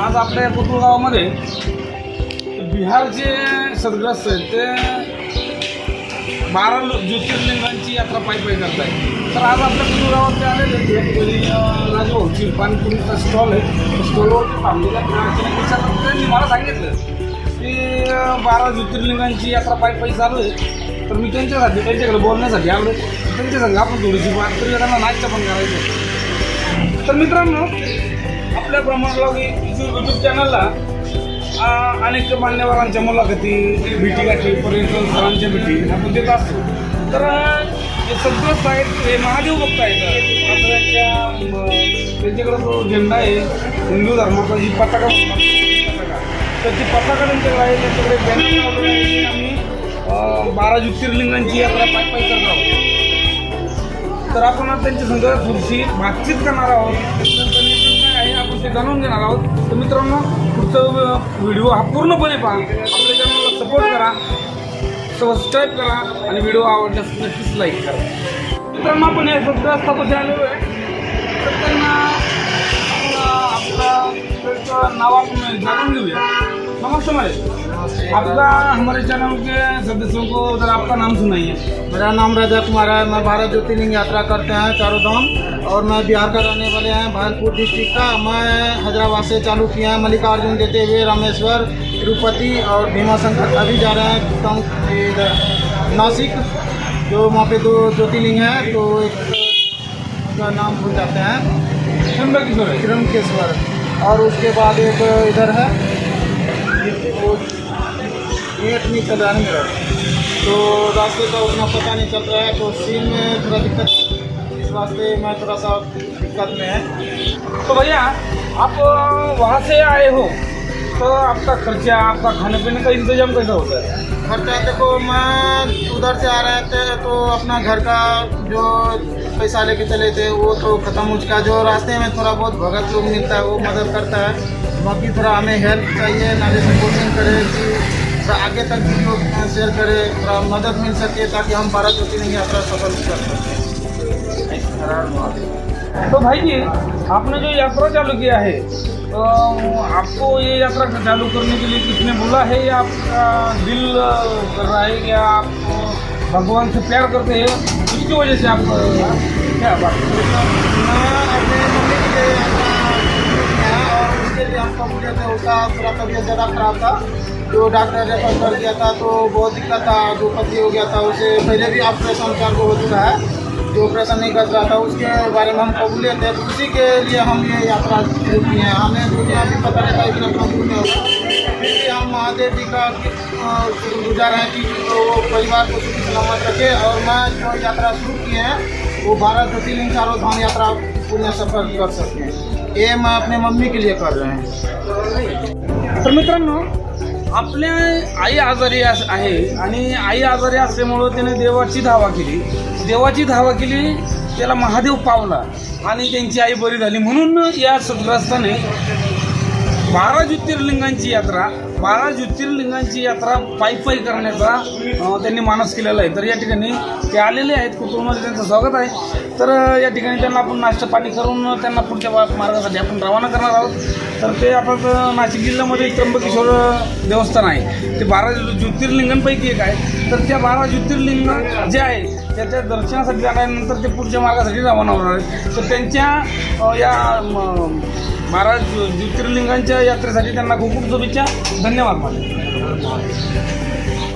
आज आपल्या या कोथरूड गावामध्ये बिहारचे सदग्रस्त आहेत ते बारा ज्योतिर्लिंगांची यात्रा पायी पायी करत आहेत तर आज आपल्या कोथरूड गावात ते आलेले राजभाऊची पाणीपुरीचा स्टॉल आहे स्टॉलवरती थांबलेल्या विचारलं त्यांनी मला सांगितलं की बारा ज्योतिर्लिंगांची यात्रा पायी पायी चालू आहे. तर मी त्यांच्यासाठी त्यांच्याकडे बोलण्यासाठी आलो त्यांच्या संघ आपण थोडीशी बात तरी त्यांना नाश्ता पण करायचं तर मित्रांनो आपल्या ब्रह्मांडराव यूट्यूब चॅनलला अनेक मान्यवरांच्या मुलाखती भेटी गाठी पर्यटन सरांच्या भेटी आपण देत असतो. तर हे सगळंच आहेत हे महादेव भक्त आहेत. आता त्यांच्या त्यांच्याकडे जो झेंडा आहे हिंदू धर्माचा जी पताका तर ती पताका त्यांच्याकडे आहे त्यांच्याकडे बॅनर आम्ही बारा ज्योतिर्लिंगांची यात्रा पाय पाय करत आहोत. तर आपण त्यांच्या संग थोडीशी बातचीत करणार आहोत. गोष्टी ते जाणून घेणार आहोत. तर मित्रांनो पुढचा व्हिडिओ हा पूर्णपणे पहा. आपल्या चॅनलला सपोर्ट करा सबस्क्राईब करा आणि व्हिडिओ आवडल्यास नक्कीच लाईक करा. मित्रांनो आपण या सध्या स्थापती आलेलो आहे. तर त्यांना आपला त्यांचं नाव आपण जाणून घेऊया. नमस्ते हमारे आपका हमारे चैनल के सदस्यों को जरा आपका नाम सुनाइए। मेरा नाम राजा कुमार है। मैं भारत ज्योतिर्लिंग यात्रा करते हैं चारों धाम और मैं बिहार का रहने वाले हैं भागलपुर डिस्ट्रिक्ट का। मैं हैदराबाद से चालू किया है मल्लिकार्जुन देते हुए रामेश्वर तिरुपति और भीमा शंकर। अभी जा रहे हैं नासिक जो वहाँ पे दो ज्योतिर्लिंग है तो एक का नाम भूल जाते हैं। त्र्यंबकेश्वर है। और उसके बाद एक इधर है नेट नहीं, चल रहा है मेरा। तो रास्ते का उतना पता नहीं चल रहा है तो सीन में थोड़ा दिक्कत इस वास्ते मैं थोड़ा सा दिक्कत में है। तो भैया, आप वहाँ से आए हो तो आपका खर्चा, आपका खाने पीने का इंतज़ाम कैसा होता है? खर्चा देखो, मैं उधर से आ रहे थे तो अपना घर का जो पैसा लेके चले थे, वो तो ख़त्म हो चुका जो रास्ते में थोड़ा बहुत भगत लोग मिलता है, वो मदद करता है। बाकी थोड़ा हमें हेल्प चाहिए नाले से कोशिश करें कि थोड़ा आगे तक वीडियो शेयर करें थोड़ा मदद मिल सके ताकि हम भारत ज्योतिर्लिंग यात्रा सफल कर सकें। तो भाई जी आपने जो यात्रा चालू किया है तो आपको ये यात्रा चालू करने के लिए किसने बोला है या आपका दिल कर रहा है या आप भगवान से प्यार करते हैं उसकी वजह से आप क्या बात मैं अपने मम्मी के लिए हम कबूले थे उसका थोड़ा तबीयत ज़्यादा खराब था। जो डॉक्टर रेफर कर दिया था तो बहुत दिक्कत था, जो पति हो गया था, उसे पहले भी ऑपरेशन चार को हो चुका है। जो ऑपरेशन नहीं कर रहा था, उसके बारे में हम कबूले थे तो उसी के लिए हम ये यात्रा शुरू की है। हमें दुनिया भी पता नहीं था इतना कबूल में होगा फिर भी हम महादेव जी का गुजार हैं कि वो परिवार को सुखी सलामत रखे। और मैं जो यात्रा शुरू किए हैं, वो भारत ज्योतिर्लिंग चारों धाम यात्रा पूर्ण सफ़र कर सकते हैं। ये मैं अपने मम्मी के लिए कर रहे हैं। तर मित्रांनो आपल्या आई आजारी आहे आणि आई आजारी असल्यामुळं त्याने देवाची धावा केली. देवाची धावा केली त्याला महादेव पावला आणि त्यांची आई बरी झाली. म्हणून या सद्ग्रस्ताने बारा ज्योतिर्लिंगांची यात्रा बारा ज्योतिर्लिंगांची यात्रा पायी पायी करण्याचा त्यांनी मानस केलेला आहे. तर या ठिकाणी ते आलेले आहेत कुटुंबामध्ये त्यांचं स्वागत आहे. तर या ठिकाणी त्यांना आपण नाश्ता पाणी करून त्यांना पुढच्या मार्गासाठी आपण रवाना करणार आहोत. तर ते आपण तर नाशिक जिल्ह्यामध्ये त्र्यंबकेश्वर देवस्थान आहे. ते बारा ज्योतिर्लिंगांपैकी एक आहे. तर त्या बारा ज्योतिर्लिंग जे आहे त्याच्या दर्शनासाठी जाण्यानंतर ते पुढच्या मार्गासाठी रवाना होणार आहेत. तर त्यांच्या या बारा ज्योतिर्लिंगांच्या यात्रेसाठी त्यांना खूप खूप शुभेच्छा. धन्यवाद माझे